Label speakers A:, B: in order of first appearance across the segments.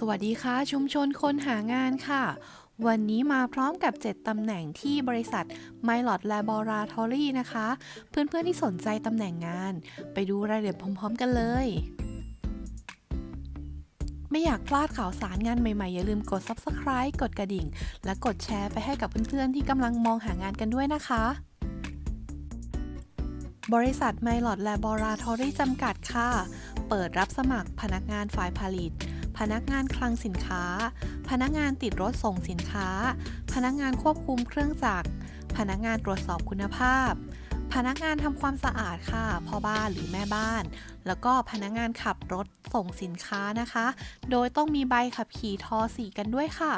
A: สวัสดีค่ะ ชุมชนคนหางานค่ะ วันนี้มาพร้อมกับ 7ตำแหน่งที่บริษัท m y l o t Laboratory นะคะ เพื่อนๆที่สนใจตำแหน่งงาน ไปดูรายละเอียดพร้อม ๆ กันเลย ไม่อยากพลาดข่าวสารงานใหม่ๆ อย่าลืมกด Subscribe กดกระดิ่ง และกดแชร์ไปให้กับเพื่อนๆที่กำลังมองหางานกันด้วยนะคะบริษัท m y l o t Laboratory จำกัดค่ะ เปิดรับสมัครพนักงานฝ่ายผลิต พนักงานคลังสินค้า พนักงานติดรถส่งสินค้า พนักงานควบคุมเครื่องจักร พนักงานตรวจสอบคุณภาพ พนักงานทำความสะอาดค่ะ พ่อบ้านหรือแม่บ้าน แล้วก็พนักงานขับรถส่งสินค้านะคะ โดยต้องมีใบขับขี่ท4กันด้วยค่ะ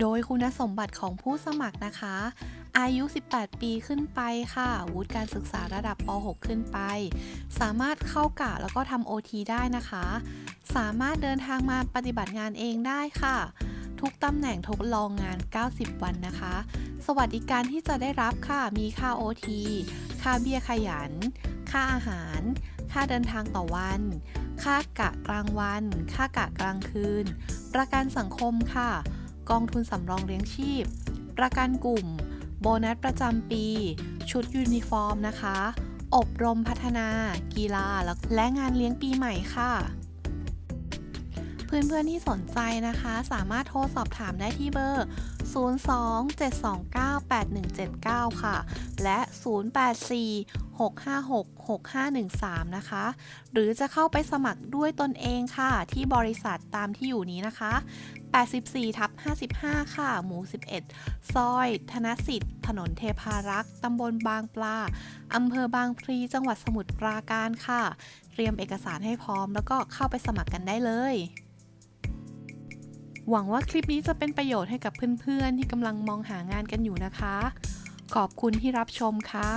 A: โดยคุณสมบัติของผู้สมัครนะคะ อายุ 18 ปีขึ้นไปค่ะ วุฒิการศึกษาระดับป .6 ขึ้นไป สามารถเข้ากะแล้วก็ทำ OT ได้นะคะ สามารถเดินทางมาปฏิบัติงานเองได้ค่ะ ทุกตำแหน่งทดลองงาน 90 วันนะคะ สวัสดิการที่จะได้รับค่ะ มีค่า OT ค่าเบี้ยขยัน ค่าอาหาร ค่าเดินทางต่อวัน ค่ากะกลางวัน ค่ากะกลางคืน ประกันสังคมค่ะ กองทุนสำรองเลี้ยงชีพ ประกันกลุ่ม โบนัสประจำปี ชุดยูนิฟอร์มนะคะ อบรมพัฒนา กีฬาและงานเลี้ยงปีใหม่ค่ะ เพื่อนๆที่สนใจนะคะ สามารถโทรสอบถามได้ที่เบอร์ 027298179 ค่ะ และ 084-656-6513 นะคะ หรือจะเข้าไปสมัครด้วยตนเองค่ะ ที่บริษัทตามที่อยู่นี้นะคะ 84ทับ55 ค่ะ หมู่ 11 ซอย ธนสิทธิ์ ถนนเทพารักษ์ ตำบลบางปลา อำเภอบางพลี จังหวัดสมุทรปราการค่ะ เตรียมเอกสารให้พร้อมแล้วก็เข้าไปสมัครกันได้เลย หวังว่าคลิปนี้จะเป็นประโยชน์ให้กับเพื่อนๆ ที่กำลังมองหางานกันอยู่นะคะ ขอบคุณที่รับชมค่ะ